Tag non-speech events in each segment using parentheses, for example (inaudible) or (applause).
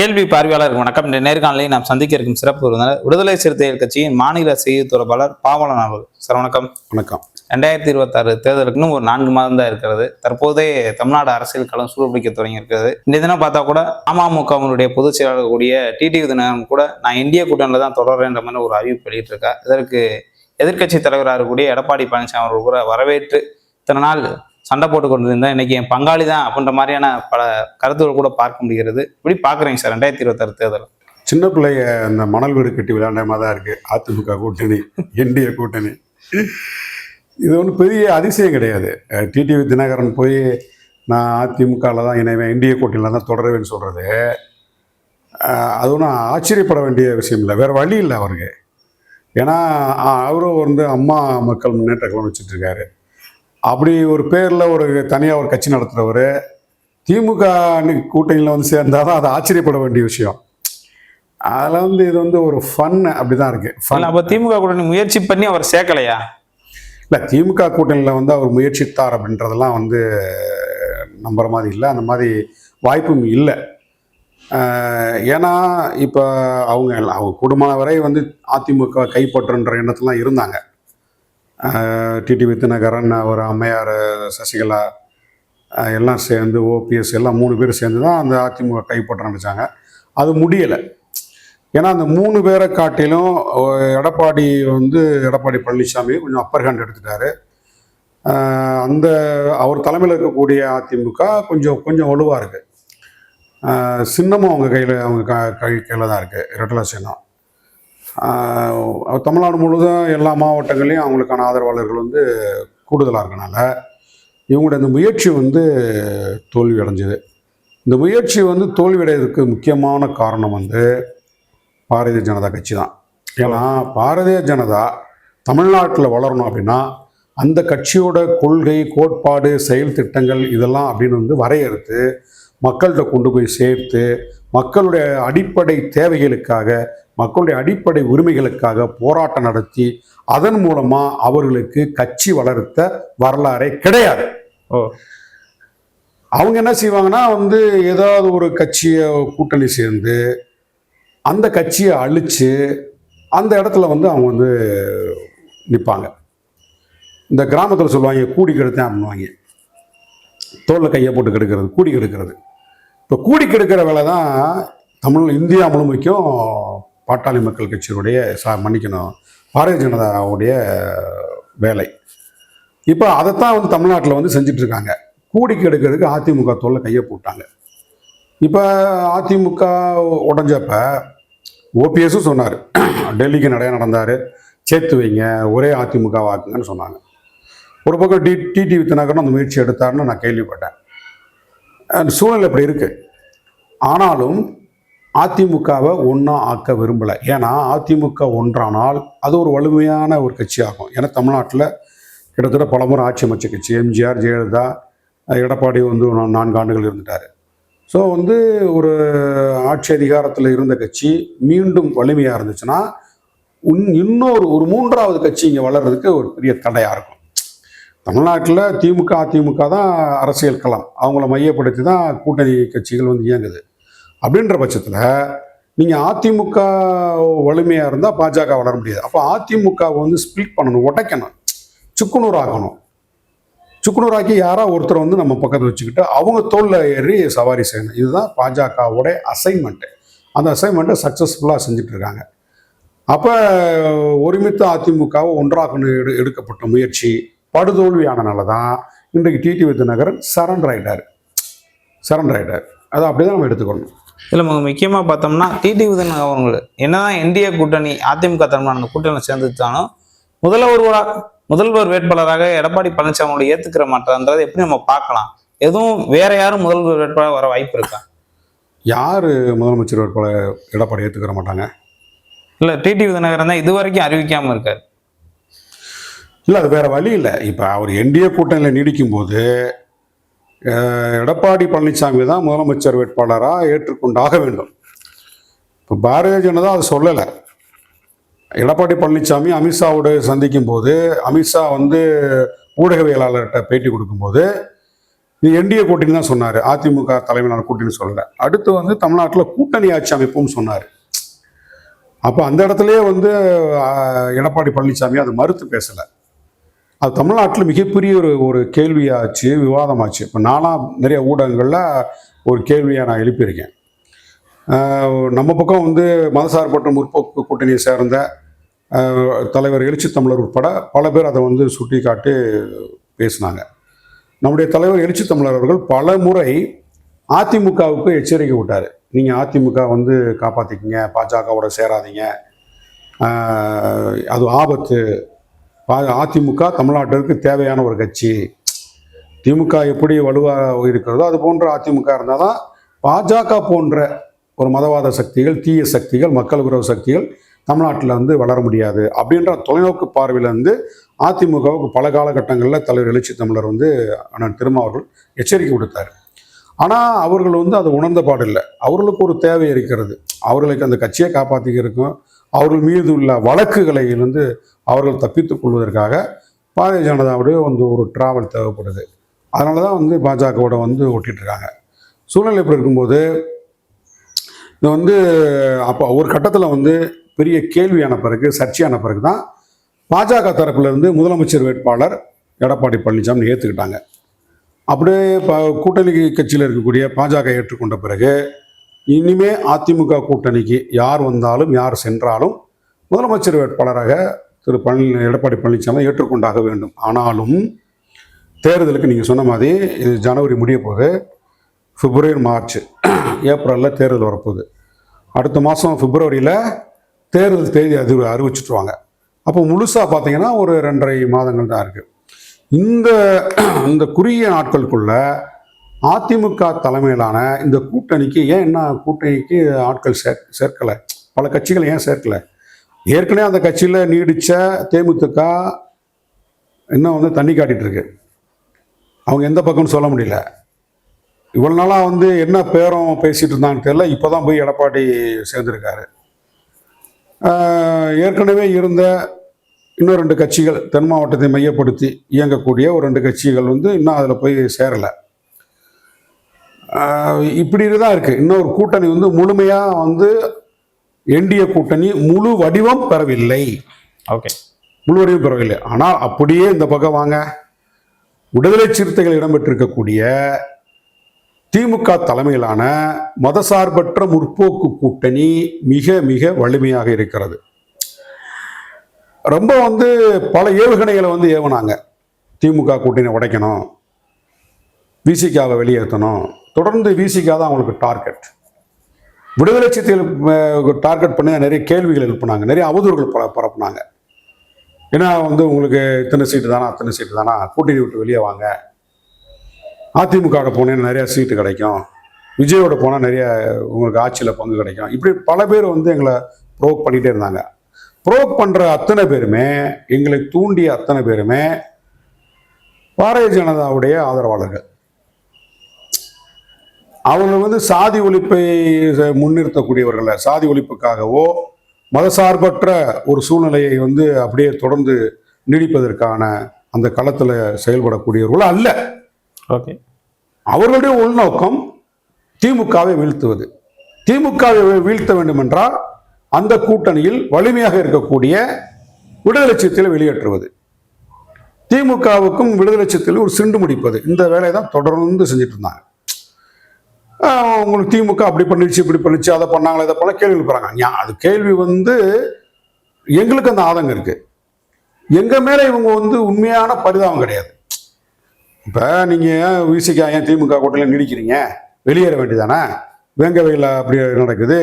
கேள்வி பார்வையாளருக்கு வணக்கம். இந்த நேர்காணலில் நாம் சந்திக்க இருக்கும் சிறப்பு விருந்தினர் விடுதலை சிறுத்தைகள் கட்சியின் மாநில செய்தி தொடர்பாளர் பாவலன் அவர்கள். சார் வணக்கம். வணக்கம். ரெண்டாயிரத்தி இருபத்தாறு தேர்தலுக்கு இன்னும் ஒரு நான்கு மாதம் தான் இருக்கிறது. தற்போதே தமிழ்நாடு அரசியல் களம் சூடுபிடிக்க தொடங்கி இருக்கிறது இந்த தினம் பார்த்தா கூட அமமுகவினுடைய பொதுச் செயலாளர் கூடிய டிடி தினகரன் கூட நான் இந்திய கூட்டணியில் தான் தொடர்றேன்ற மாதிரி ஒரு அறிவிப்பு வெளியிட்டிருக்கா. இதற்கு எதிர்க்கட்சி தலைவராக இருக்கக்கூடிய எடப்பாடி பழனிசாமி அவர்கள் கூட வரவேற்று இத்தனை நாள் சண்டை போட்டு கொண்டிருந்தேன் இன்னைக்கு என் பங்காளி தான் அப்படின்ற மாதிரியான பல கருத்துக்கள் கூட பார்க்க முடிகிறது. இப்படி பார்க்குறீங்க சார் ரெண்டாயிரத்தி இருபத்தாறு தேர்தல். சின்ன பிள்ளைய அந்த மணல் வீடு கட்டி விளையாண்ட மாதிரி தான் இருக்கு. அதிமுக கூட்டணி என்டிஏ கூட்டணி. இது ஒன்றும் பெரிய அதிசயம் கிடையாது. டிடிவி தினகரன் போய் நான் அதிமுகவில் தான் இணைவேன் என்டிஏ கூட்டணியில் தான் தொடருவேன்னு சொல்கிறது அது ஒன்றும் ஆச்சரியப்பட வேண்டிய விஷயம் இல்லை. வேறு வழி இல்லை அவருக்கு. ஏன்னா அவரும் வந்து அம்மா மக்கள் முன்னேற்ற கழகம் வச்சுட்டு இருக்காரு. அப்படி ஒரு பேரில் ஒரு தனியாக ஒரு கட்சி நடத்துகிறவர் திமுக கூட்டணியில் வந்து சேர்ந்தால் தான் அது ஆச்சரியப்பட வேண்டிய விஷயம். அதில் வந்து இது வந்து ஒரு ஃபன் அப்படி தான் இருக்குது ஃபன் அப்போ திமுக கூட்டணி முயற்சி பண்ணி அவர் சேர்க்கலையா? இல்லை திமுக கூட்டணியில் வந்து அவர் முயற்சித்தார் அப்படின்றதெல்லாம் வந்து நம்புற மாதிரி இல்லை. அந்த மாதிரி வாய்ப்பும் இல்லை. ஏன்னா இப்போ அவங்க அவங்க குடும்பம் வரை வந்து அதிமுக கைப்பற்றுன்ற எண்ணத்துலாம் இருந்தாங்க. டிடி வித்னகரன் ஒரு அம்மையார் சசிகலா எல்லாம் சேர்ந்து ஓபிஎஸ் எல்லாம் மூணு பேர் சேர்ந்து தான் அந்த அதிமுக கைப்பற்ற நினச்சாங்க அது முடியலை. ஏன்னா அந்த மூணு பேரை காட்டிலும் எடப்பாடி வந்து எடப்பாடி பழனிசாமி கொஞ்சம் அப்பர் ஹேண்ட் எடுத்துட்டாரு. அந்த அவர் தலைமையில் இருக்கக்கூடிய அதிமுக கொஞ்சம் கொஞ்சம் வலுவாக இருக்குது சின்னமும் அவங்க கையில் அவங்க க கை கையில் தான் இருக்குது ரெட்டல சின்னம். தமிழ்நாடு முழுதும் எல்லா மாவட்டங்களையும் அவங்களுக்கான ஆதரவாளர்கள் வந்து கூடுதலாக இருக்கனால இவங்களுடைய இந்த முயற்சி வந்து தோல்வி அடைஞ்சது. இந்த முயற்சி வந்து தோல்வி அடைவதற்கு முக்கியமான காரணம் வந்து பாரதிய ஜனதா கட்சி தான். ஏன்னா பாரதிய ஜனதா தமிழ்நாட்டில் வளரணும் அப்படின்னா அந்த கட்சியோட கொள்கை கோட்பாடு செயல் திட்டங்கள் இதெல்லாம் அப்படின்னு வந்து வரையறுத்து மக்கள்கிட்ட கொண்டு போய் சேர்த்து மக்களுடைய அடிப்படை தேவைகளுக்காக மக்களுடைய அடிப்படை உரிமைகளுக்காக போராட்டம் நடத்தி அதன் மூலமாக அவர்களுக்கு கட்சி வளர்த்த வரலாறே கிடையாது. ஓ. அவங்க என்ன செய்வாங்கன்னா வந்து ஏதாவது ஒரு கட்சியை கூட்டணி சேர்ந்து அந்த கட்சியை அழித்து அந்த இடத்துல வந்து அவங்க வந்து நிற்பாங்க இந்த கிராமத்தில் சொல்லுவாங்க கூடி கெடுத்தேன் அப்படின்வாங்க தோளில் கையை போட்டு கெடுக்கிறது கூடி கெடுக்கிறது. இப்போ கூடி கெடுக்கிற வேலை தான் தமிழ் இந்தியா முழுமைக்கும் பாட்டாளி மக்கள் கட்சியினுடைய சா மன்னிக்கணும் பாரதிய ஜனதாவுடைய வேலை. இப்போ அதைத்தான் வந்து தமிழ்நாட்டில் வந்து செஞ்சுட்டு இருக்காங்க கூடி கெடுக்கிறதுக்கு அதிமுக தோளில் கையை போட்டாங்க. இப்போ அதிமுக உடஞ்சப்ப ஓபிஎஸும் சொன்னார். டெல்லிக்கு நிறையா நடந்தார். சேர்த்து வைங்க ஒரே அதிமுக வாக்குங்கன்னு சொன்னாங்க. ஒரு பக்கம் டி டிடி வித்தனாக்கரும் அந்த முயற்சி எடுத்தாருன்னு நான் கேள்விப்பட்டேன். அந்த சூழ்நிலை இப்படி இருக்குது ஆனாலும் அதிமுகவை ஒன்றா ஆக்க விரும்பலை. ஏன்னா அதிமுக ஒன்றானால் அது ஒரு வலிமையான ஒரு கட்சி ஆகும் ஏன்னா தமிழ்நாட்டில் கிட்டத்தட்ட பலமுறை ஆட்சி அமைச்ச கட்சி. எம்ஜிஆர் ஜெயலலிதா எடப்பாடி வந்து நான்கு ஆண்டுகள் இருந்துட்டார். ஸோ வந்து ஒரு ஆட்சி அதிகாரத்தில் இருந்த கட்சி மீண்டும் வலிமையாக இருந்துச்சுன்னா உன் இன்னொரு ஒரு மூன்றாவது கட்சி இங்கே வளர்றதுக்கு ஒரு பெரிய தடையாக இருக்கும். தமிழ்நாட்டில் திமுக அதிமுக தான் அரசியல் களம். அவங்கள மையப்படுத்தி தான் கூட்டணி கட்சிகள் வந்து இயங்குது. அப்படின்ற பட்சத்தில் நீங்கள் அதிமுக வலிமையாக இருந்தால் பாஜக வளர முடியாது. அப்போ அதிமுகவை வந்து ஸ்ப்ளிட் பண்ணணும் உடைக்கணும். சுக்குநூறு ஆக்கணும் சுக்குநூறாக்கி யாரோ ஒருத்தர் வந்து நம்ம பக்கத்தில் வச்சுக்கிட்டு அவங்க தோளில் ஏறி சவாரி செய்யணும். இதுதான் பாஜகவோட அசைன்மெண்ட்டு அந்த அசைன்மெண்ட்டை சக்ஸஸ்ஃபுல்லாக செஞ்சுட்டு இருக்காங்க. அப்போ ஒருமித்த அதிமுகவை ஒன்றாக்கணும் எடு எடுக்கப்பட்ட முயற்சி படுதோல்வியானனால தான் இன்றைக்கு டிடி வித்நகரன் சரண்டர் ஆகிட்டார் சரண்டர் ஆகிட்டார் அதை அப்படி தான் நம்ம எடுத்துக்கணும் இதில் மிக முக்கியமாக பார்த்தோம்னா டிடி உதயன் அவங்க என்னதான் இந்திய கூட்டணி அதிமுக தலைமையான கூட்டணியில் சேர்ந்துட்டாலும் முதல்வராக முதல்வர் வேட்பாளராக எடப்பாடி பழனிசாமி அவங்களை ஏற்றுக்கிற மாட்டான்றதை எப்படி நம்ம பார்க்கலாம்? எதுவும் வேற யாரும் முதல்வர் வேட்பாளர் வர வாய்ப்பு இருக்கா? யார் முதலமைச்சர் வேட்பாளர் எடப்பாடி ஏற்றுக்கிற மாட்டாங்க? இல்லை டிடி விதநகரன் தான் இது வரைக்கும் அறிவிக்காமல் இருக்காரு. இல்லை அது வேற வழி இல்லை. இப்போ அவர் என்டிஏ கூட்டணியில் நீடிக்கும் போது எடப்பாடி பழனிசாமி தான் முதலமைச்சர் வேட்பாளராக ஏற்றுக்கொண்டாக வேண்டும். இப்போ பாரதிய ஜனதா அது சொல்லலை. எடப்பாடி பழனிசாமி அமித்ஷாவோட சந்திக்கும் போது அமித்ஷா வந்து ஊடகவியலாளர்கிட்ட பேட்டி கொடுக்கும்போது இது என்டிஏ கூட்டணி தான் சொன்னார். அதிமுக தலைமையிலான கூட்டணி சொல்லலை. அடுத்து வந்து தமிழ்நாட்டில் கூட்டணி ஆட்சி அமைப்பும் சொன்னார். அப்போ அந்த இடத்துலயே வந்து எடப்பாடி பழனிசாமி அதை மறுத்து பேசலை. அது தமிழ்நாட்டில் மிகப்பெரிய ஒரு ஒரு கேள்வியாச்சு விவாதமாச்சு. இப்போ நானாக நிறைய ஊடகங்களில் ஒரு கேள்வியை நான் எழுப்பியிருக்கேன். நம்ம பக்கம் வந்து மதசார்பற்ற முற்போக்கு கூட்டணியை சேர்ந்த தலைவர் எழுச்சி தமிழர் உட்பட பல பேர் அதை வந்து சுட்டி காட்டி பேசினாங்க. நம்முடைய தலைவர் எழுச்சி தமிழர் அவர்கள் பல முறை அதிமுகவுக்கு எச்சரிக்கை விட்டார். நீங்கள் அதிமுக வந்து காப்பாற்றிக்கிங்க பாஜகவோட சேராதீங்க. அது ஆபத்து. அதிமுக தமிழ்நாட்டிற்கு தேவையான ஒரு கட்சி. திமுக எப்படி வலுவாக இருக்கிறதோ அது போன்ற அதிமுக இருந்தால் தான் பாஜக போன்ற ஒரு மதவாத சக்திகள் தீய சக்திகள் மக்கள் உறவு சக்திகள் தமிழ்நாட்டில் வந்து வளர முடியாது. அப்படின்ற தொலைநோக்கு பார்வையில் வந்து அதிமுகவுக்கு பல காலகட்டங்களில் தலைவர் எழுச்சி தமிழர் வந்து அண்ணன் திருமாவர்கள் எச்சரிக்கை கொடுத்தார். ஆனால் அவர்கள் வந்து அதை உணர்ந்த பாடில்லை. அவர்களுக்கு ஒரு தேவை இருக்கிறது. அவர்களுக்கு அந்த கட்சியை காப்பாற்றிக்கிறதுக்கும் அவர்கள் மீது உள்ள வழக்குகளை வந்து அவர்கள் தப்பித்துக் கொள்வதற்காக பாரதிய ஜனதாவுடைய வந்து ஒரு டிராவல் தேவைப்படுது. அதனால தான் வந்து பாஜகவோட வந்து ஒட்டிட்டு இருக்காங்க சூழ்நிலை இப்படி இருக்கும்போது இது வந்து அப்போ ஒரு கட்டத்தில் வந்து பெரிய கேள்வியான பிறகு சர்ச்சையான பிறகு தான் பாஜக தரப்பிலிருந்து முதலமைச்சர் வேட்பாளர் எடப்பாடி பழனிசாமி ஏற்றுக்கிட்டாங்க அப்படியே ப கூட்டணி கட்சியில் இருக்கக்கூடிய பாஜக ஏற்றுக்கொண்ட பிறகு இனிமே அதிமுக கூட்டணிக்கு யார் வந்தாலும் யார் சென்றாலும் முதலமைச்சர் வேட்பாளராக திரு பழனி எடப்பாடி பழனிசாமி ஏற்றுக்கொண்டாக வேண்டும். ஆனாலும் தேர்தலுக்கு நீங்கள் சொன்ன மாதிரி இது ஜனவரி முடிய போகுது பிப்ரவரி மார்ச் ஏப்ரலில் தேர்தல் வரப்போகுது. அடுத்த மாதம் பிப்ரவரியில் தேர்தல் தேதி அது அறிவிச்சிட்ருவாங்க அப்போ முழுசாக பார்த்தீங்கன்னா ஒரு ரெண்டரை மாதங்கள் தான் இருக்குது இந்த இந்த குறுகிய நாட்களுக்குள்ள அதிமுக தலைமையிலான இந்த கூட்டணிக்கு ஏன் என்ன கூட்டணிக்கு ஆட்கள் சேர் சேர்க்கலை? பல கட்சிகள் ஏன் சேர்க்கலை? ஏற்கனவே அந்த கட்சியில் நீடித்த தேமுதிக இன்னும் வந்து தண்ணி காட்டிகிட்டு இருக்கு. அவங்க எந்த பக்கம்னு சொல்ல முடியல. இவ்வளோ நாளாக வந்து என்ன பேரம் பேசிகிட்டு இருந்தாங்கன்னு தெரியல. இப்போ தான் போய் எடப்பாடி சேர்ந்துருக்காரு. ஏற்கனவே இருந்த இன்னும் ரெண்டு கட்சிகள் தென் மாவட்டத்தை மையப்படுத்தி இயங்கக்கூடிய ஒரு ரெண்டு கட்சிகள் வந்து இன்னும் அதில் போய் சேரலை. இப்படி தான் இருக்குது இன்னும் ஒரு கூட்டணி வந்து முழுமையாக வந்து என்டிஏ கூட்டணி முழு வடிவம் பெறவில்லை. ஓகே. முழு வடிவம் பெறவில்லை. ஆனால் அப்படியே இந்த பக்கம் வாங்க. விடுதலை சிறுத்தைகள் இடம்பெற்றிருக்கக்கூடிய திமுக தலைமையிலான மதசார்பற்ற முற்போக்கு கூட்டணி மிக மிக வலிமையாக இருக்கிறது. ரொம்ப வந்து பல ஏவுகணைகளை வந்து ஏவுனாங்க. திமுக கூட்டணி உடைக்கணும். விசிகாவை வெளியேற்றணும். தொடர்ந்து விசிகா தான் அவங்களுக்கு டார்கெட். விடுதலை சிறுத்தைகள் டார்கெட் பண்ணி நிறைய கேள்விகள் எழுப்புனாங்க. நிறைய அவதூறுகள் பர பரப்புனாங்க. ஏன்னா வந்து உங்களுக்கு இத்தனை சீட்டு தானா? அத்தனை சீட்டு தானா? கூட்டணி விட்டு வெளியே வாங்க. அதிமுகவோட போனேன்னு நிறையா சீட்டு கிடைக்கும். விஜயோட போனால் நிறைய உங்களுக்கு ஆட்சியில் பங்கு கிடைக்கும். இப்படி பல பேர் வந்து எங்களை ப்ரோக் பண்ணிகிட்டே இருந்தாங்க. ப்ரோக் பண்ணுற அத்தனை பேருமே எங்களை தூண்டிய அத்தனை பேருமே பாரதிய ஜனதாவுடைய ஆதரவாளர்கள். அவங்க வந்து சாதி ஒழிப்பை முன்னிறுத்தக்கூடியவர்கள சாதி ஒழிப்புக்காகவோ மதசார்பற்ற ஒரு சூழ்நிலையை வந்து அப்படியே தொடர்ந்து நீடிப்பதற்கான அந்த களத்தில் செயல்படக்கூடியவர்கள் அல்ல. ஓகே. அவர்களுடைய உள்நோக்கம் திமுகவை வீழ்த்துவது. திமுகவை வீழ்த்த வேண்டும் என்றால் அந்த கூட்டணியில் வலிமையாக இருக்கக்கூடிய விடுதலை சிறுத்தைகளை வெளியேற்றுவது. திமுகவுக்கும் விடுதலை சிறுத்தைகள் ஒரு சிண்டு முடிப்பது. இந்த வேலையை தான் தொடர்ந்து செஞ்சுட்டு இருந்தாங்க. உங்களுக்கு திமுக அப்படி பண்ணிடுச்சு இப்படி பண்ணிச்சு அதை பண்ணாங்களா இதை பண்ண கேள்வி எழுப்புறாங்க அது கேள்வி வந்து எங்களுக்கு அந்த ஆதங்கம் இருக்கு. எங்க மேல இவங்க வந்து உண்மையான பரிதாபம் கிடையாது. இப்போ நீங்கள் விசிகா ஏன் திமுக கூட்டணியில் நீடிக்கிறீங்க? வெளியேற வேண்டியதானே? வேங்கவையில் அப்படி நடக்குது.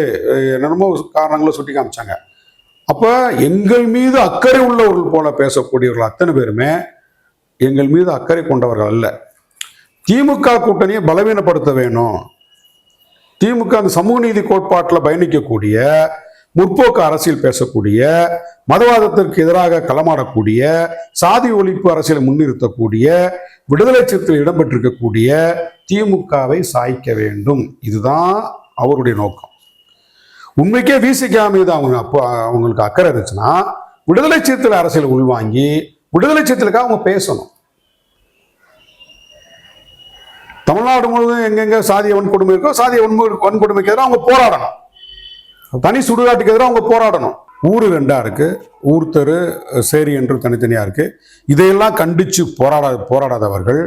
என்னென்னமோ காரணங்களை சுட்டி காமிச்சாங்க. அப்போ எங்கள் மீது அக்கறை உள்ளவர்கள் போல பேசக்கூடியவர்கள் அத்தனை பேருமே எங்கள் மீது அக்கறை கொண்டவர்கள் அல்ல. திமுக கூட்டணியை பலவீனப்படுத்த வேணும். திமுக அந்த சமூக நீதி கோட்பாட்டில் பயணிக்கக்கூடிய முற்போக்கு அரசியல் பேசக்கூடிய மதவாதத்திற்கு எதிராக களமாடக்கூடிய சாதி ஒழிப்பு அரசியலை முன்னிறுத்தக்கூடிய விடுதலை சிறுத்தையில் இடம்பெற்றிருக்கக்கூடிய திமுகவை சாய்க்க வேண்டும். இதுதான் அவருடைய நோக்கம். உண்மைக்கே விசிகா மீது அவங்க அப்போ அவங்களுக்கு அக்கறை இருந்துச்சுன்னா விடுதலை சிறுத்தைகள் அரசியல் உள்வாங்கி விடுதலை சிறுத்தைகளுக்காக அவங்க பேசணும். தமிழ்நாடு முழுவதும் எங்கெங்க சாதிய வன்கொடுமை இருக்கோ சாதிய வன்மு வன்கொடுமைக்கு எதிராக அவங்க போராடணும். தனி சுடுகாட்டுக்கு எதிராக அவங்க போராடணும். ஊர் ரெண்டா இருக்கு. ஊர் தெரு சேரி என்று தனித்தனியா இருக்கு. இதையெல்லாம் கண்டிச்சு போராட போராடாதவர்கள்.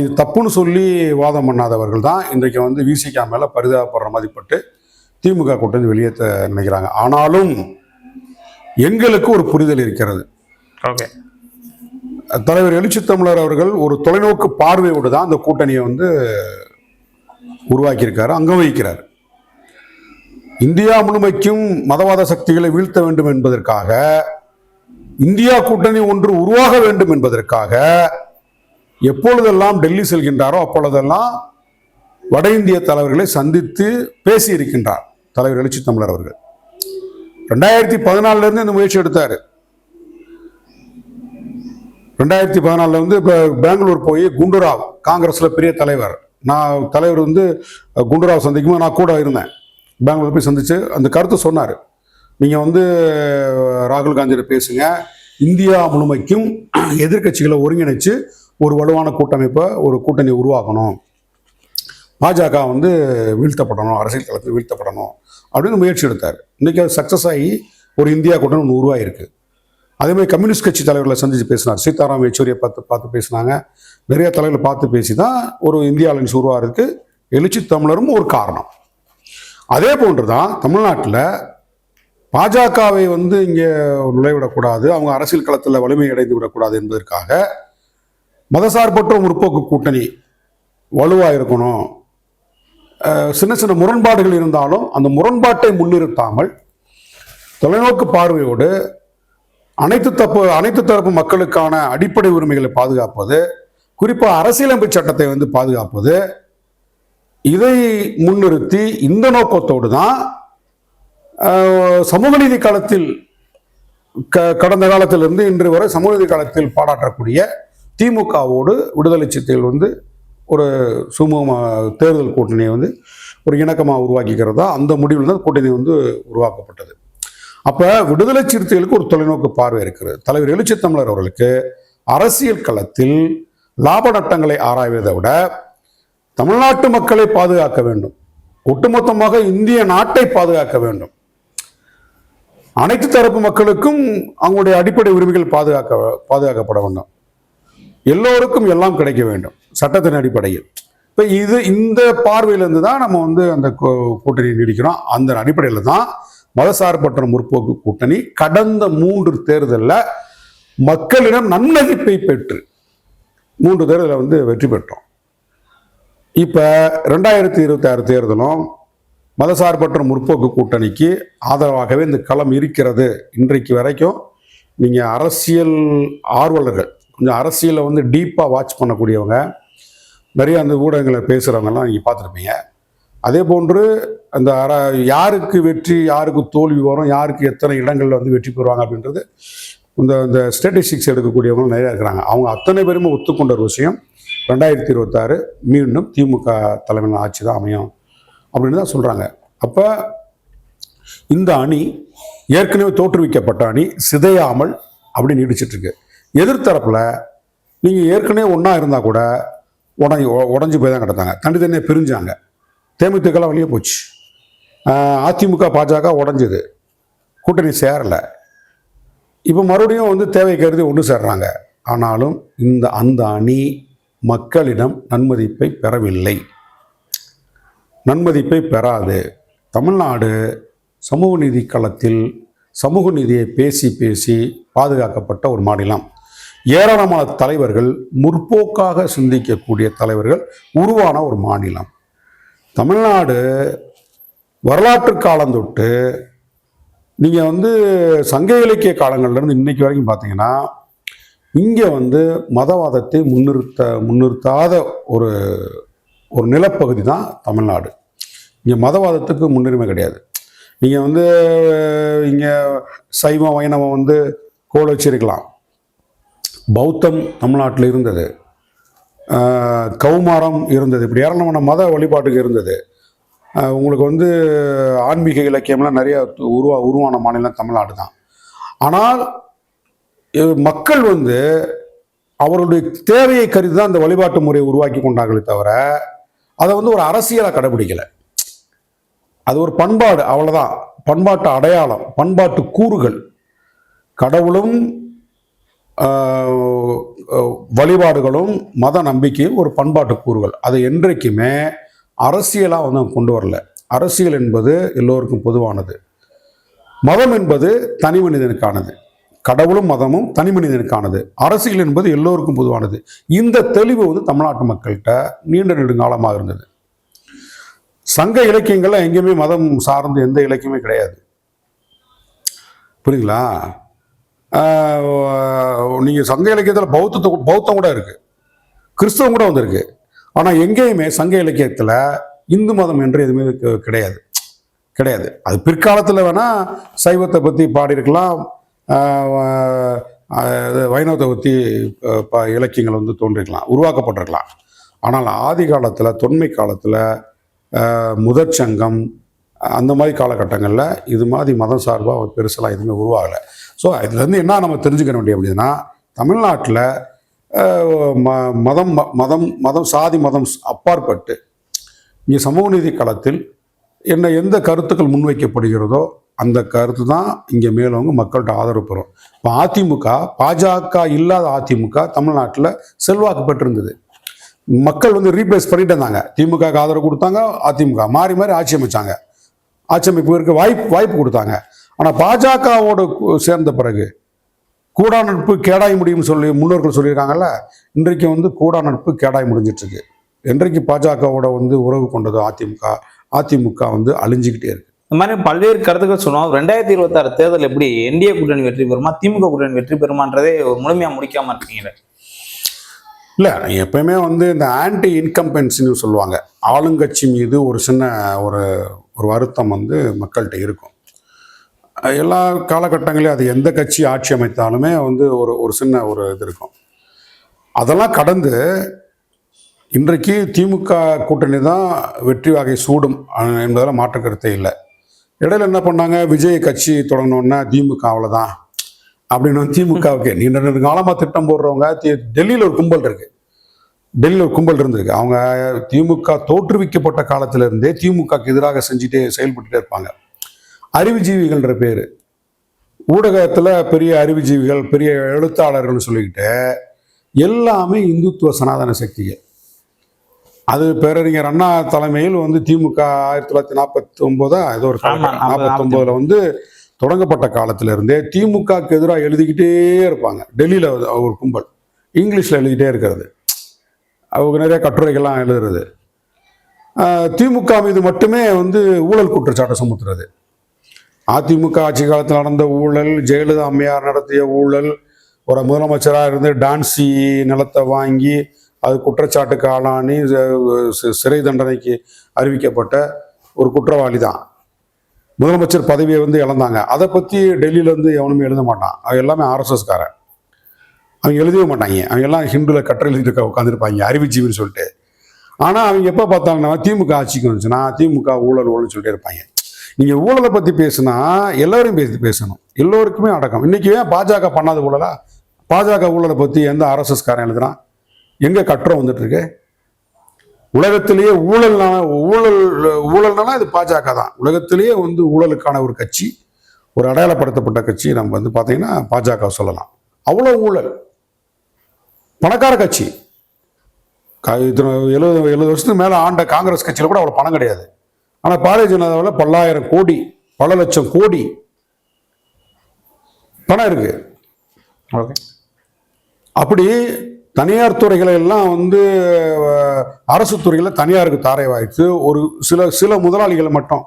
இது தப்புன்னு சொல்லி வாதம் பண்ணாதவர்கள் தான் இன்றைக்கு வந்து விசிகா மேல பரிதாபப்படுற மதிப்பட்டு திமுக கூட்டணி வெளியேற்ற நினைக்கிறாங்க. ஆனாலும் எங்களுக்கு ஒரு புரிதல் இருக்கிறது. ஓகே. தலைவர் எழுச்சி தமிழர் அவர்கள் ஒரு தொலைநோக்கு பார்வையோடு தான் அந்த கூட்டணியை வந்து உருவாக்கியிருக்காரு அங்க வகிக்கிறார். இந்தியா முழுமைக்கும் மதவாத சக்திகளை வீழ்த்த வேண்டும் என்பதற்காக இந்தியா கூட்டணி ஒன்று உருவாக வேண்டும் என்பதற்காக எப்பொழுதெல்லாம் டெல்லி செல்கின்றாரோ அப்பொழுதெல்லாம் வட இந்திய தலைவர்களை சந்தித்து பேசியிருக்கின்றார் தலைவர் எழுச்சி தமிழர் அவர்கள். ரெண்டாயிரத்தி பதினாலிருந்து இந்த முயற்சி எடுத்தார். ரெண்டாயிரத்தி பதினாலில் வந்து இப்போ பெங்களூர் போய் குண்டுராவ் காங்கிரஸில் பெரிய தலைவர். நான் தலைவர் வந்து குண்டுராவ் சந்திக்கும்போது நான் கூட இருந்தேன். பெங்களூர் போய் சந்திச்சு அந்த கருத்து சொன்னார். நீங்கள் வந்து ராகுல் காந்தியோட பேசுங்க. இந்தியா முழுமைக்கும் (clears throat) எதிர்க்கட்சிகளை ஒருங்கிணைச்சு ஒரு வலுவான கூட்டமைப்பை ஒரு கூட்டணி உருவாக்கணும். பாஜக வந்து வீழ்த்தப்படணும் அரசியல் தளத்தில் வீழ்த்தப்படணும் அப்படின்னு முயற்சி எடுத்தார். இன்றைக்கி அது சக்ஸஸ் ஆகி ஒரு இந்தியா கூட்டணி ஒன்று உருவாயிருக்கு. அதே மாதிரி கம்யூனிஸ்ட் கட்சி தலைவர்களை சந்தித்து பேசினார். சீதாராம் யெச்சூரியை பார்த்து பார்த்து பேசினாங்க. நிறைய தலைவர்களை பார்த்து பேசி தான் ஒரு இந்தியா அலைன்ஸ் உருவாகிறதுக்கு எழுச்சி தமிழரும் ஒரு காரணம். அதே போன்று தான் தமிழ்நாட்டில் பாஜகவை வந்து இங்கே நுழைவிடக்கூடாது அவங்க அரசியல் களத்தில் வலிமை அடைந்து விடக்கூடாது என்பதற்காக மதசார்பற்ற முற்போக்கு கூட்டணி வலுவாக இருக்கணும். சின்ன சின்ன முரண்பாடுகள் இருந்தாலும் அந்த முரண்பாட்டை முன்னிறுத்தாமல் தொலைநோக்கு பார்வையோடு அனைத்து தப்பு அனைத்து தரப்பு மக்களுக்கான அடிப்படை உரிமைகளை பாதுகாப்பது குறிப்பாக அரசியலமைப்பு சட்டத்தை வந்து பாதுகாப்பது இதை முன்னிறுத்தி இந்த நோக்கத்தோடு தான் சமூக நீதி காலத்தில் க கடந்த காலத்திலிருந்து இன்று வரை சமூக நீதி காலத்தில் பாராட்டக்கூடிய திமுகவோடு விடுதலை சிறுத்தைகள் வந்து ஒரு சுமூகமாக தேர்தல் கூட்டணியை வந்து ஒரு இணக்கமாக உருவாக்கிக்கிறதா அந்த முடிவில் தான் கூட்டணி வந்து உருவாக்கப்பட்டது. அப்போ விடுதலை சிறுத்தைகளுக்கு ஒரு தொலைநோக்கு பார்வை இருக்கிறது. தலைவர் எழுச்சி தமிழர் அவர்களுக்கு அரசியல் களத்தில் லாப நட்டங்களை ஆராய்வதை விட தமிழ்நாட்டு மக்களை பாதுகாக்க வேண்டும். ஒட்டுமொத்தமாக இந்திய நாட்டை பாதுகாக்க வேண்டும். அனைத்து தரப்பு மக்களுக்கும் அவங்களுடைய அடிப்படை உரிமைகள் பாதுகாக்க பாதுகாக்கப்பட வேண்டும். எல்லோருக்கும் எல்லாம் கிடைக்க வேண்டும் சட்டத்தின் அடிப்படையில். இப்போ இது இந்த பார்வையிலேருந்து தான் நம்ம வந்து அந்த கூட்டணி நீடிக்கிறோம். அந்த அடிப்படையில் தான் மதசார்பற்ற முற்போக்கு கூட்டணி கடந்த மூன்று தேர்தலில் மக்களிடம் நன்மதிப்பை பெற்று மூன்று தேர்தலில் வந்து வெற்றி பெற்றோம். இப்போ ரெண்டாயிரத்தி இருபத்தி ஆறு தேர்தலும் மதசார்பற்ற முற்போக்கு கூட்டணிக்கு ஆதரவாகவே இந்த களம் இருக்கிறது இன்றைக்கு வரைக்கும். நீங்கள் அரசியல் ஆர்வலர்கள் கொஞ்சம் அரசியலை வந்து டீப்பாக வாட்ச் பண்ணக்கூடியவங்க நிறைய அந்த ஊடகங்களை பேசுகிறவங்கலாம் நீங்கள் பார்த்துருப்பீங்க. அதே போன்று அந்த யாருக்கு வெற்றி யாருக்கு தோல்வி வரும் யாருக்கு எத்தனை இடங்களில் வந்து வெற்றி பெறுவாங்க அப்படின்றது இந்த இந்த ஸ்டேட்டிஸ்டிக்ஸ் எடுக்கக்கூடியவங்க நிறையா இருக்கிறாங்க. அவங்க அத்தனை பேருமே ஒத்துக்கொண்ட ஒரு விஷயம். ரெண்டாயிரத்தி இருபத்தாறு மீண்டும் திமுக தலைமையில் ஆட்சி தான் அமையும் அப்படின்னு தான் சொல்கிறாங்க அப்போ இந்த அணி ஏற்கனவே தோற்றுவிக்கப்பட்ட அணி சிதையாமல் அப்படி நீடிச்சிட்ருக்கு எதிர்த்தரப்பில் நீங்கள் ஏற்கனவே ஒன்றா இருந்தால் கூட உடஞ்சி உடஞ்சி போய் தான் கிடந்தாங்க. தனித்தனியாக பிரிஞ்சாங்க. தேமுதிகலாம் வெளியே போச்சு. அதிமுக பாஜக உடஞ்சிது. கூட்டணி சேரலை. இப்போ மறுபடியும் வந்து தேவை கருதி ஒன்று சேர்றாங்க. ஆனாலும் இந்த அந்த அணி மக்களிடம் நன்மதிப்பை பெறவில்லை. நன்மதிப்பை பெறாது. தமிழ்நாடு சமூக நீதி களத்தில் சமூக நீதியை பேசி பேசி பாதுகாக்கப்பட்ட ஒரு மாநிலம். ஏராளமான தலைவர்கள் முற்போக்காக சிந்திக்கக்கூடிய தலைவர்கள் உருவான ஒரு மாநிலம். தமிழ்நாடு வரலாற்று காலம் தொட்டு நீங்கள் வந்து சங்க இலக்கிய காலங்கள்லேருந்து இன்னைக்கு வரைக்கும் பார்த்தீங்கன்னா இங்கே வந்து மதவாதத்தை முன்னிறுத்த முன்னிறுத்தாத ஒரு ஒரு நிலப்பகுதி தான் தமிழ்நாடு. இங்கே மதவாதத்துக்கு முன்னுரிமை கிடையாது. நீங்கள் வந்து இங்கே சைவம் வைணவம் வந்து கோல வச்சிருக்கலாம். பௌத்தம் தமிழ்நாட்டில் இருந்தது. கௌமாரம் இருந்தது. இப்படி ஏராளமான மத வழிபாட்டுக்கு இருந்தது. உங்களுக்கு வந்து ஆன்மீக இலக்கியம்லாம் நிறைய உருவா உருவான மாநிலம் தமிழ்நாடு தான். ஆனால் இது மக்கள் வந்து அவர்களுடைய தேவையை கருதி தான் அந்த வழிபாட்டு முறையை உருவாக்கி கொண்டார்களே தவிர அதை வந்து ஒரு அரசியலாக கடைபிடிக்கலை. அது ஒரு பண்பாடு அவ்வளோதான் பண்பாட்டு அடையாளம் பண்பாட்டு கூறுகள். கடவுளும் வழிபாடுகளும் மத நம்பிக்கையும் ஒரு பண்பாட்டு கூறுகள். அதை என்றைக்குமே அரசியலாக வந்து கொண்டு வரல. அரசியல் என்பது எல்லோருக்கும் பொதுவானது. மதம் என்பது தனி மனிதனுக்கானது. கடவுளும் மதமும் தனி மனிதனுக்கானது. அரசியல் என்பது எல்லோருக்கும் பொதுவானது. இந்த தெளிவு வந்து தமிழ்நாட்டு மக்கள்கிட்ட நீண்ட நெடுங்காலமாக இருந்தது. சங்க இலக்கியங்கள்ல எங்கேயுமே மதம் சார்ந்து எந்த இலக்கியமே கிடையாது. புரியுங்களா நீங்கள் சங்க இலக்கியத்தில் பௌத்தத்தை பௌத்தம் கூட இருக்குது கிறிஸ்தவம் கூட வந்திருக்கு. ஆனால் எங்கேயுமே சங்க இலக்கியத்தில் இந்து மதம் என்று எதுவுமே கிடையாது. கிடையாது. அது பிற்காலத்தில் வேணால் சைவத்தை பற்றி பாடியிருக்கலாம். வைணவத்தை பற்றி ப- இலக்கியங்கள் வந்து தோன்றிருக்கலாம். உருவாக்கப்பட்டிருக்கலாம். ஆனால் ஆதி காலத்தில் தொன்மை காலத்தில் முதற் சங்கம் அந்த மாதிரி காலகட்டங்களில் இது மாதிரி மதம் சார்பாக பெருசெல்லாம் எதுவுமே உருவாகலை. ஸோ இதுலேருந்து என்ன நம்ம தெரிஞ்சுக்க வேண்டிய அப்படின்னா தமிழ்நாட்டில் ம- மதம் ம- மதம் மதம் சாதி மதம் அப்பாற்பட்டு இங்கே சமூக நீதி களத்தில் என்ன எந்த கருத்துக்கள் முன்வைக்கப்படுகிறதோ அந்த கருத்து தான் இங்கே மேலவங்க மக்கள்கிட்ட ஆதரவு பெறும். இப்போ அதிமுக பாஜக இல்லாத அதிமுக தமிழ்நாட்டில் செல்வாக்கு பெற்றிருந்தது. மக்கள் வந்து ரீப்ளேஸ் பண்ணிட்டு இருந்தாங்க. திமுக ஆதரவு கொடுத்தாங்க அதிமுக மாறி மாறி ஆட்சி அமைச்சாங்க. ஆட்சி அமைப்பு இருக்க வாய்ப்பு வாய்ப்பு கொடுத்தாங்க. ஆனால் பாஜகவோடு சேர்ந்த பிறகு கூடா நட்பு கேடாய் முடியும்னு சொல்லி முன்னோர்கள் சொல்லியிருக்காங்கல்ல இன்றைக்கு வந்து கூடா நட்பு கேடாய் முடிஞ்சிட்டு இருக்கு என்றைக்கு பாஜகவோட வந்து உறவு கொண்டதோ அதிமுக அதிமுக வந்து அழிஞ்சுக்கிட்டே இருக்கு. இந்த மாதிரி பல்வேறு கருத்துக்கள் சொன்னோம். ரெண்டாயிரத்தி இருபத்தாறு தேர்தல் எப்படி என்டிஏ கூட்டணி வெற்றி பெறுமா திமுக கூட்டணி வெற்றி பெறுமான்றதே ஒரு முழுமையா முடிக்காம இருக்கீங்களே இல்லை எப்பயுமே வந்து இந்த ஆன்டி இன்கம்பென்சின்னு சொல்லுவாங்க. ஆளுங்கட்சி மீது ஒரு சின்ன ஒரு ஒரு வருத்தம் வந்து மக்கள்கிட்ட இருக்கும். எல்லா காலகட்டங்களையும் அது எந்த கட்சி ஆட்சி அமைத்தாலுமே வந்து ஒரு ஒரு சின்ன ஒரு இது இருக்கும். அதெல்லாம் கடந்து இன்றைக்கு திமுக கூட்டணி தான் வெற்றி வகை சூடும் என்பதில் மாற்று கருத்தே இல்லை. இடையில என்ன பண்ணாங்க? விஜய் கட்சி தொடங்கினோன்னா திமுக அவ்வளோதான் அப்படின்னு திமுகவுக்கு நீண்ட நெடு காலமாக திட்டம் போடுறவங்க டெல்லியில் ஒரு கும்பல் இருக்கு. டெல்லியில் ஒரு கும்பல் இருந்திருக்கு. அவங்க திமுக தோற்றுவிக்கப்பட்ட காலத்திலிருந்தே திமுகக்கு எதிராக செஞ்சுட்டே செயல்பட்டுட்டே இருப்பாங்க. அறிவுஜீவிகள்ன்ற பேர். ஊடகத்தில் பெரிய அறிவுஜீவிகள் பெரிய எழுத்தாளர்கள்னு சொல்லிக்கிட்டு எல்லாமே இந்துத்துவ சனாதன சக்திகள். அது பேரறிஞர் அண்ணா தலைமையில் வந்து திமுக ஆயிரத்தி தொள்ளாயிரத்தி நாற்பத்தி ஒன்பதா ஏதோ ஒரு ஆமா, நாற்பது, நாற்பத்தி வந்து தொடங்கப்பட்ட காலத்துல இருந்தே திமுகக்கு எதிராக எழுதிக்கிட்டே இருப்பாங்க. டெல்லியில் ஒரு கும்பல். இங்கிலீஷில் எழுதிக்கிட்டே இருக்கிறது. அவங்க நிறைய கட்டுரைகள்லாம் எழுதுறது. திமுக மீது மட்டுமே வந்து ஊழல் குற்றச்சாட்டை சுமத்துறது. அதிமுக ஆட்சி காலத்தில் நடந்த ஊழல் ஜெயலலிதா அம்மையார் நடத்திய ஊழல் ஒரு முதலமைச்சராக இருந்து டான்சி நிலத்தை வாங்கி அது குற்றச்சாட்டுக்கு ஆளானி சிறை தண்டனைக்கு அறிவிக்கப்பட்ட ஒரு குற்றவாளி தான் முதலமைச்சர் பதவியை வந்து இழந்தாங்க. அதை பற்றி டெல்லியிலேருந்து எவனுமே எழுத மாட்டான். அவங்க எல்லாமே ஆர்எஸ்எஸ்காரன் அவங்க எழுதவே மாட்டாங்க. அவங்க எல்லாம் ஹிந்துல கட்டுரை எழுதிட்டு உட்காந்துருப்பாங்க அறிவுஜீவின்னு சொல்லிட்டு. ஆனால் அவங்க எப்போ பார்த்தாங்கன்னா திமுக ஆட்சிக்கு வந்துச்சுன்னா திமுக ஊழல் ஊழல்னு சொல்லிட்டு இருப்பாங்க. நீங்கள் ஊழலை பற்றி பேசுனா எல்லோரையும் பேசி பேசணும். எல்லோருக்குமே அடக்கம். இன்றைக்கி ஏன் பாஜக பண்ணாத ஊழலா? பாஜக ஊழலை பற்றி எந்த ஆர்எஸ்எஸ்காரன் எழுதுனா எங்கே கட்டுரை வந்துட்டுருக்கு? உலகத்திலேயே ஊழல்னா ஊழல் ஊழல்னால இது பாஜக தான். உலகத்திலேயே வந்து ஊழலுக்கான ஒரு கட்சி ஒரு அடையாளப்படுத்தப்பட்ட கட்சி நம்ம வந்து பார்த்தீங்கன்னா பாஜக சொல்லலாம். அவ்வளோ ஊழல். பணக்கார கட்சி. இத்தனை எழுபது எழுபது வருஷத்துக்கு மேலே ஆண்ட காங்கிரஸ் கட்சியில் கூட அவ்வளோ பணம் கிடையாது. ஆனால் பாரதிய ஜனதாவில் பல்லாயிரம் கோடி பல லட்சம் கோடி பணம் இருக்கு. ஓகே. அப்படி தனியார் துறைகளை எல்லாம் வந்து அரசு துறைகளை தனியாருக்கு தாரை வாய்த்து ஒரு சில சில முதலாளிகளை மட்டும்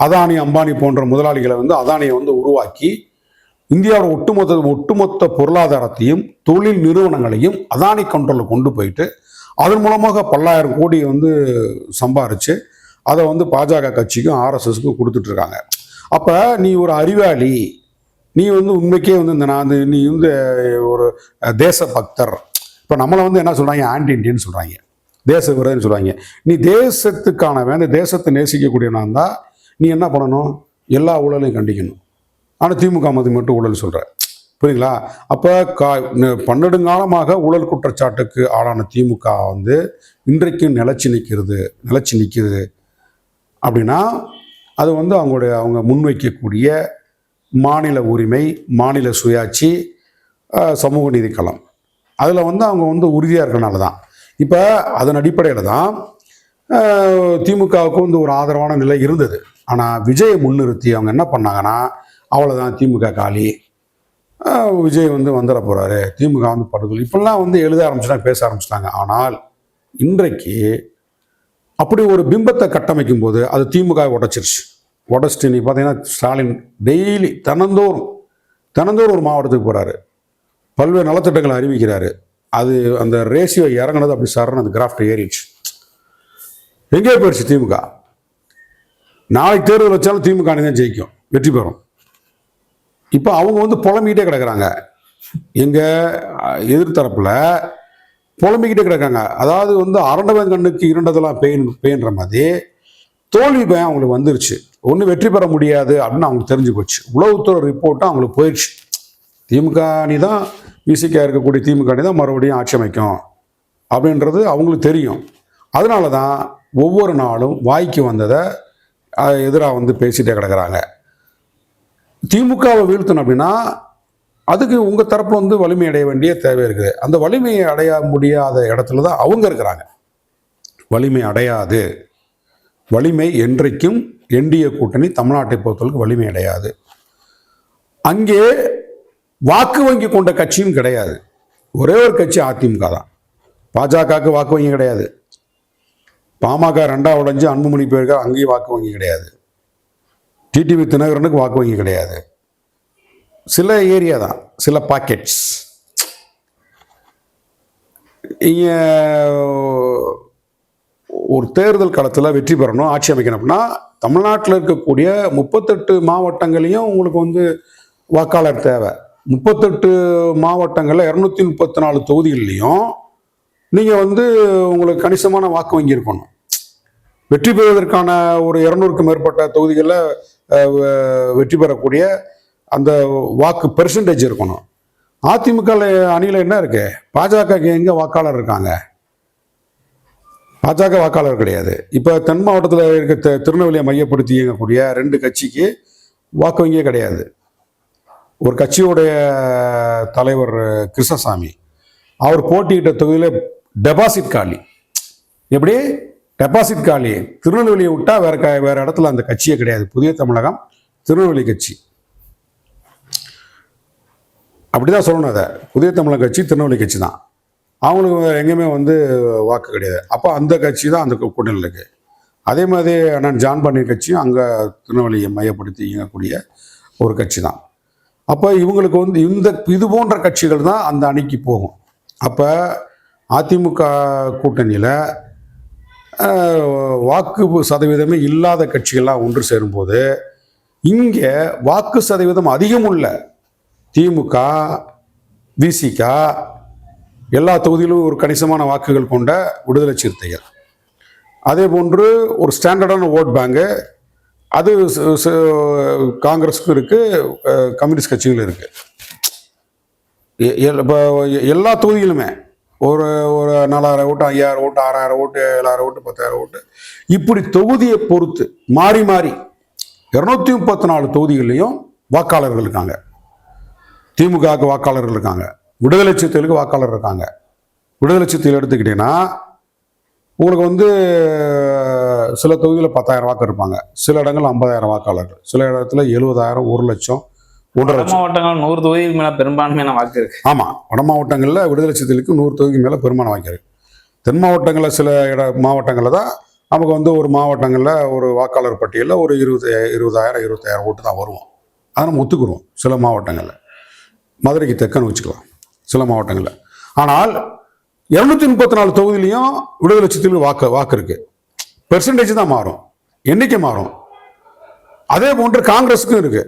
அதானி அம்பானி போன்ற முதலாளிகளை வந்து அதானியை வந்து உருவாக்கி இந்தியாவோட ஒட்டுமொத்த ஒட்டுமொத்த பொருளாதாரத்தையும் தொழில் நிறுவனங்களையும் அதானி கண்ட்ரோலில் கொண்டு போயிட்டு அதன் மூலமாக பல்லாயிரம் கோடி வந்து சம்பாரிச்சு அதை வந்து பாஜக கட்சிக்கும் ஆர்எஸ்எஸ்க்கும் கொடுத்துட்ருக்காங்க. அப்போ நீ ஒரு அறிவாளி நீ வந்து உண்மைக்கே வந்து இந்த நான் வந்து நீ வந்து ஒரு தேச பக்தர் இப்போ நம்மளை வந்து என்ன சொல்கிறாங்க ஆன்டி இண்டியன் சொல்கிறாங்க தேச விரதன்னு சொல்கிறாங்க நீ தேசத்துக்கானவன் இந்த தேசத்தை நேசிக்கக்கூடியவனா இருந்தால் நீ என்ன பண்ணணும்? எல்லா ஊழலையும் கண்டிக்கணும். ஆனால் திமுக மதி மட்டும் ஊழல் சொல்கிற புரியுங்களா அப்போ கா பன்னெடுங்காலமாக ஊழல் குற்றச்சாட்டுக்கு ஆளான திமுக வந்து இன்றைக்கும் நிலச்சி நிற்கிறது நிலச்சி நிற்கிறது அப்படின்னா அது வந்து அவங்களுடைய அவங்க முன்வைக்கக்கூடிய மாநில உரிமை மாநில சுயாட்சி சமூக நீதிக்களம் அதில் வந்து அவங்க வந்து உறுதியாக இருக்கனால தான். இப்போ அதன் அடிப்படையில் தான் திமுகவுக்கு வந்து ஒரு ஆதரவான நிலை இருந்தது. ஆனால் விஜயை முன்னிறுத்தி அவங்க என்ன பண்ணாங்கன்னா அவ்வளோதான் திமுக காலி. விஜய் வந்து வந்துட போகிறாரு திமுக வந்து படுகொலை. இப்படிலாம் வந்து எழுத ஆரம்பிச்சுட்டாங்க பேச ஆரம்பிச்சிட்டாங்க. ஆனால் இன்றைக்கு அப்படி ஒரு பிம்பத்தை கட்டமைக்கும் போது அது திமுக உடைச்சிருச்சு. உடச்சிட்டு நீ பார்த்தீங்கன்னா ஸ்டாலின் டெய்லி தினந்தோறும் தினந்தோறும் ஒரு மாவட்டத்துக்கு போகிறாரு பல்வேறு நலத்திட்டங்களை அறிவிக்கிறாரு. அது அந்த ரேஷியோ இறங்குனது அப்படி சார்னு அந்த கிராஃப்ட் ஏறிடுச்சு. எங்கேயோ போயிடுச்சு திமுக. நாளைக்கு தேர்தல் வச்சாலும் திமுக அணி தான் ஜெயிக்கும். வெற்றி பெறும். இப்போ அவங்க வந்து புலம்பிக்கிட்டே கிடக்குறாங்க. எங்கள் எதிர்த்தரப்பில் புலம்பிக்கிட்டே கிடக்காங்க. அதாவது வந்து அரண்டவன் கண்ணுக்கு இருண்டதெல்லாம் பெயின் பெயின்ற மாதிரி தோல்வி பயம் அவங்களுக்கு வந்துருச்சு. ஒன்றும் வெற்றி பெற முடியாது அப்படின்னு அவங்களுக்கு தெரிஞ்சு போச்சு. உளவுத்துறை ரிப்போர்ட்டும் அவங்களுக்கு போயிடுச்சு. திமுக அணி தான் விசிகா இருக்கக்கூடிய திமுக அணி தான் மறுபடியும் ஆட்சி அமைக்கும் அப்படின்றது அவங்களுக்கு தெரியும். அதனால தான் ஒவ்வொரு நாளும் வாய்க்கு வந்ததை எதிராக வந்து பேசிட்டே கிடக்குறாங்க. திமுகவை வீழ்த்தணும் அப்படின்னா அதுக்கு உங்கள் தரப்பில் வந்து வலிமை அடைய வேண்டிய தேவை இருக்குது. அந்த வலிமையை அடைய முடியாத இடத்துல தான் அவங்க இருக்கிறாங்க. வலிமை அடையாது. வலிமை என்றைக்கும் என்டிஏ கூட்டணி தமிழ்நாட்டை பொறுத்தளவுக்கு வலிமை அடையாது. அங்கே வாக்கு வங்கி கொண்ட கட்சியும் கிடையாது. ஒரே ஒரு கட்சி அதிமுக தான். பாஜகவுக்கு வாக்கு வங்கி கிடையாது. பாமக ரெண்டா உடஞ்சி அன்புமணி போயிருக்கா அங்கேயும் வாக்கு வங்கி கிடையாது. டிடிவி தினகரனுக்கு வாக்கு வங்கி கிடையாது. சில ஏரியா தான் சில பாக்கெட்ஸ் ஒரு தேர்தல் களத்தில் வெற்றி பெறணும் ஆட்சி அமைக்கணும் அப்படின்னா தமிழ்நாட்டில் இருக்கக்கூடிய முப்பத்தெட்டு மாவட்டங்களையும் உங்களுக்கு வந்து வாக்காளர் தேவை. முப்பத்தெட்டு மாவட்டங்களில் இரநூத்தி முப்பத்தி நாலு தொகுதிகள்லையும் நீங்கள் வந்து உங்களுக்கு கணிசமான வாக்கு வங்கி இருக்கணும் வெற்றி பெறுவதற்கான ஒரு இரநூறுக்கும் மேற்பட்ட தொகுதிகளில் வெற்றி பெறக்கூடிய அந்த வாக்கு பெர்சன்டேஜ் இருக்கணும். அதிமுக அணியில் என்ன இருக்கு? பாஜக எங்கே வாக்காளர் இருக்காங்க? பாஜக வாக்காளர் கிடையாது. இப்போ தென் மாவட்டத்தில் இருக்க த திருநெல்வேலியை மையப்படுத்தி இயங்கக்கூடிய ரெண்டு கட்சிக்கு வாக்கு வங்கியே கிடையாது. ஒரு கட்சியுடைய தலைவர் கிருஷ்ணசாமி அவர் போட்டியிட்ட தொகுதியில் டெபாசிட் காலி. எப்படி? டெபாசிட் காலி. திருநெல்வேலியை விட்டா வேற க வேறு இடத்துல அந்த கட்சியே கிடையாது. புதிய தமிழகம் திருநெல்வேலி கட்சி. அப்படி தான் சொல்லணும் அதை. புதிய தமிழக கட்சி திருநெல்வேலி கட்சி தான் அவங்களுக்கு எங்கேயுமே வந்து வாக்கு கிடையாது. அப்போ அந்த கட்சி தான் அந்த கூட்டணியில் இருக்குது அதே மாதிரி அண்ணன் ஜான் பண்ணி கட்சியும் அங்கே திருநெல்வேலியை மையப்படுத்தி இயங்கக்கூடிய ஒரு கட்சி தான் அப்போ இவங்களுக்கு வந்து இந்த இது போன்ற கட்சிகள் தான் அந்த அணிக்கு போகும். அப்போ அதிமுக கூட்டணியில் வாக்கு சதவீதமே இல்லாத கட்சிகள்லாம் ஒன்று சேரும்போது இங்கே வாக்கு சதவீதம் அதிகம் உள்ள திமுக விசிக எல்லா தொகுதியிலும் ஒரு கணிசமான வாக்குகள் கொண்ட விடுதலை சிறுத்தைகள். அதே போன்று ஒரு ஸ்டாண்டர்டான ஓட் பேங்கு அது காங்கிரஸுக்கும் இருக்குது கம்யூனிஸ்ட் கட்சிகளும் இருக்குது இப்போ எல்லா தொகுதியிலுமே ஒரு ஒரு நாலாயிரம் ஓட்டு ஐயாயிரம் ஓட்டு ஆறாயிரம் ஓட்டு ஏழாயிரம் ஓட்டு பத்தாயிரம் ஓட்டு. இப்படி தொகுதியை பொறுத்து மாறி மாறி இரநூத்தி முப்பத்தி நாலு தொகுதிகள்லையும் வாக்காளர்கள் இருக்காங்க. திமுகவுக்கு வாக்காளர்கள் இருக்காங்க. விடுதலை சிறுத்தைகளுக்கு வாக்காளர் இருக்காங்க. விடுதலை சிறுத்தைகள் எடுத்துக்கிட்டீங்கன்னா உங்களுக்கு வந்து சில தொகுதியில் பத்தாயிரம் வாக்கு இருப்பாங்க. சில இடங்கள் ஐம்பதாயிரம் வாக்காளர்கள். சில இடத்துல எழுபதாயிரம் ஒரு லட்சம் ஒன்றரை லட்சம். மாவட்டங்கள் நூறு தொகுதிக்கு மேல பெரும்பான்மையான வாக்கு இருக்கு. ஆமாம் வட மாவட்டங்களில் விடுதலை சிறுத்தைகளுக்கு நூறு தொகுதிக்கு மேலே பெருமானம் வாங்கியிருக்கு தென் மாவட்டங்களில் சில இட மாவட்டங்களில் தான் நமக்கு வந்து ஒரு மாவட்டங்களில் ஒரு வாக்காளர் பட்டியலில் ஒரு இருபது இருபதாயிரம் இருபத்தாயிரம் ஓட்டு தான் வருவோம். அதை நம்ம ஒத்துக்குருவோம் சில மாவட்டங்களில். மதுரைக்கு தெற்கன்னு வச்சுக்கலாம் சில மாவட்டங்களில். ஆனால் இரநூத்தி முப்பத்தி நாலு தொகுதியிலையும் விடுதலை சிறுத்தைகளுக்கு வாக்கு வாக்கு இருக்கு. பெர்சன்டேஜ் தான் மாறும். எண்ணிக்கை மாறும். அதே போன்று காங்கிரஸுக்கும் இருக்கு.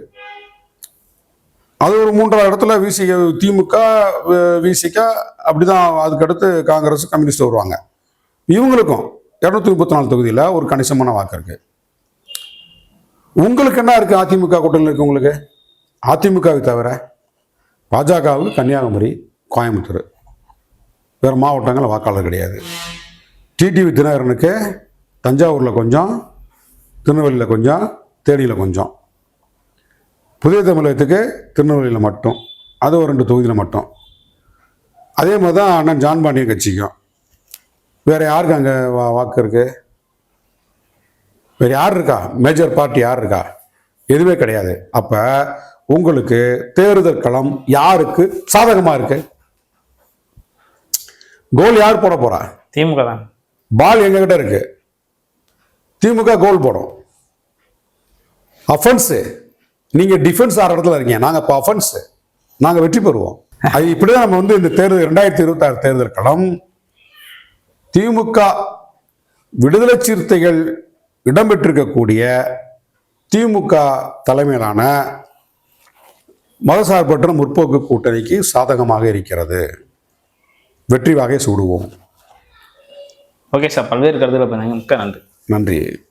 அது ஒரு மூன்றாவது இடத்துல விசி திமுக விசிக அப்படிதான் அதுக்கடுத்து காங்கிரஸ் கம்யூனிஸ்ட் வருவாங்க. இவங்களுக்கும் இரநூத்தி முப்பத்தி நாலு தொகுதியில் ஒரு கணிசமான வாக்கு இருக்கு. உங்களுக்கு என்ன இருக்கு? அதிமுக கூட்டணியில் இருக்கு உங்களுக்கு? அதிமுகவை தவிர பாஜகவுக்கு கன்னியாகுமரி கோயம்புத்தூர். வேறு மாவட்டங்களில் வாக்காளர் கிடையாது. டிடிவி தினகரனுக்கு தஞ்சாவூரில் கொஞ்சம் திருநெல்வேலியில் கொஞ்சம் தேனியில் கொஞ்சம். புதிய தமிழகத்துக்கு திருநெல்வேலியில் மட்டும். அது ஒரு ரெண்டு தொகுதியில் மட்டும். அதே மாதிரி தான் அண்ணன் ஜான் பாண்டியன் கட்சிக்கும். வேறு யாருக்கு அங்கே வா வாக்கு இருக்குது வேறு யார் இருக்கா? மேஜர் பார்ட்டி யார் இருக்கா? எதுவுமே கிடையாது. அப்போ உங்களுக்கு தேர்தல் களம் யாருக்கு சாதகமாக இருக்கு? கோல் யார் போட போறா? திமுக தான். பால் எங்ககிட்ட இருக்கு? திமுக கோல் போடும். அஃபென்ஸு நீங்கள் டிஃபென்ஸ் ஆகிற இடத்துல இருக்கீங்க. நாங்கள் இப்போ அஃபென்ஸு நாங்கள் வெற்றி பெறுவோம். அது இப்படி தான் நம்ம வந்து இந்த தேர்தல் ரெண்டாயிரத்தி இருபத்தாறு தேர்தல் களம். திமுக விடுதலை சிறுத்தைகள் இடம்பெற்றிருக்கக்கூடிய திமுக தலைமையிலான மதசார்பற்ற முற்போக்கு கூட்டணிக்கு சாதகமாக இருக்கிறது. வெற்றி வாகை சூடுவோம். ஓகே சார் பல்வேறு கருத்துக்களை மிக்க நன்றி. நன்றி.